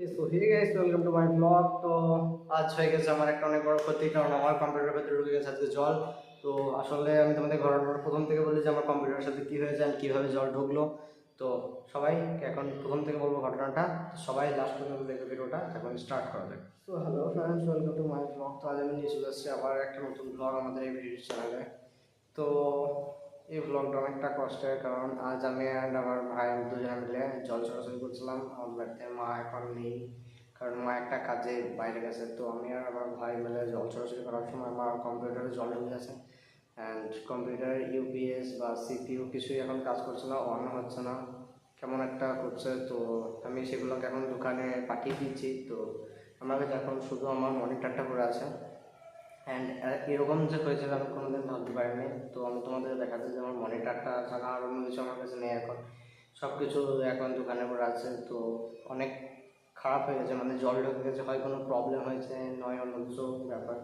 So hey guys welcome to my blog তো আজ হয়ে গেছে আমার একটা অনেক বড় ক্ষতি, কারণ আমার কম্পিউটারের ভেতরে ঢুকে গেছে আজকে জল। তো আসলে আমি তোমাদের ঘটনাটা প্রথম থেকে বলি যে আমার কম্পিউটারের সাথে কী হয়েছে আর কীভাবে জল ঢুকলো। তো সবাই এখন প্রথম থেকে বলব ঘটনাটা। তো সবাই লাস্ট পর্যন্ত দেখবে ভিডিওটা, এখন স্টার্ট করা যাক। So hello friends welcome to my blog তো আজ আমি নিয়ে চলে এসেছি আবার একটা নতুন ব্লগ আমাদের এই ভিডিও চ্যানেলে তো এই ব্লগটা অনেকটা কষ্টের কারণ আজ আমি অ্যান্ড আমার ভাই দুজনে মিলে জল চলাচল করছিলাম। আমার বাড়িতে মা এখন নেই, কারণ মা একটা কাজে বাইরে গেছে। তো আমি আর আমার ভাই মিলে জল চলাচল করার সময় আমার কম্পিউটারে জল ঢুকে গেছে। অ্যান্ড কম্পিউটার ইউপিএস বা সিপিইউ কিছুই এখন কাজ করছে না অন হচ্ছে না। কেমন একটা করছে তো আমি সেগুলোকে এখন দোকানে পাঠিয়ে দিচ্ছি তো আমার কাছে এখন শুধু আমার মনিটরটা করে আছে। অ্যান্ড এরকম যে হয়েছিল আমি কোনোদিন ভাবতে পারিনি তো আমি তোমাদের দেখাচ্ছি যে আমার মনিটরটা ছাড়া আর অন্য কিছু আমার কাছে নেই এখন। সব কিছু এখন দোকানে পড়ে আছে তো অনেক খারাপ হয়ে গেছে মানে জল ঢুকে গেছে হয় কোনো প্রবলেম হয়েছে নয় অন্য কিছু ব্যাপার।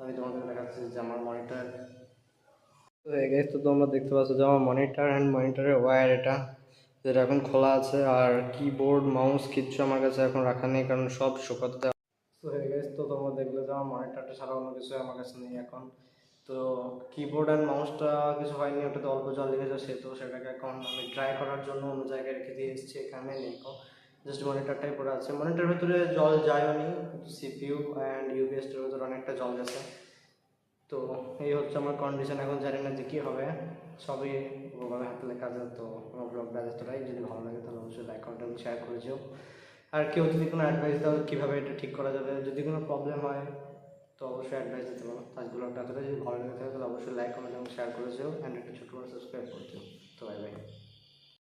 আমি তোমাদের দেখাচ্ছি যে আমার মনিটর তো guys, তো তোমরা দেখতে পাচ্ছ যে আমার মনিটর অ্যান্ড মনিটারের ওয়্যার এটা যেটা এখন খোলা আছে আর কিবোর্ড মাউস কিচ্ছু আমার কাছে এখন রাখা নেই কারণ সব শুকাতে তো হয়ে গেছে। তো তোমরা দেখলে যে আমার মনিটরটা ছাড়া অন্য কিছু আমার কাছে নেই এখন। তো কিবোর্ড অ্যান্ড মাউসটা কিছু হয়নি, ওটাতে অল্প জল লেগেছে তো সেটাকে এখন আমি ট্রাই করার জন্য অন্য জায়গায় রেখে দিয়ে এসেছি, এখানে নেই জাস্ট মনিটরটাই পড়ে আছে। মনিটরের ভেতরে জল যায়ও নি সিপিইউ অ্যান্ড ইউপিএসটার ভেতরে অনেকটা জল গেছে। তো এই হচ্ছে আমার কন্ডিশন এখন জানি না যে কী হবে। সবই ভগবানের হাতে লেখা আছে, তো আমার ব্লগটা যদি ভালো লাগে তাহলে অবশ্যই লাইক কমেন্ট এবং শেয়ার করে যেও আর কেউ যদি কোনো অ্যাডভাইস দাও কীভাবে এটা ঠিক করা যাবে, যদি কোনো প্রবলেম হয়, তো অবশ্যই অ্যাডভাইস দিতে পারো। আজগুলো এতটাই। যদি ভালো লেগে থাকে, তাহলে অবশ্যই লাইক কমেন্ট এবং শেয়ার করে যেও অ্যান্ড একটা ছোটো করে সাবস্ক্রাইব করে দিও। তো বাই বাই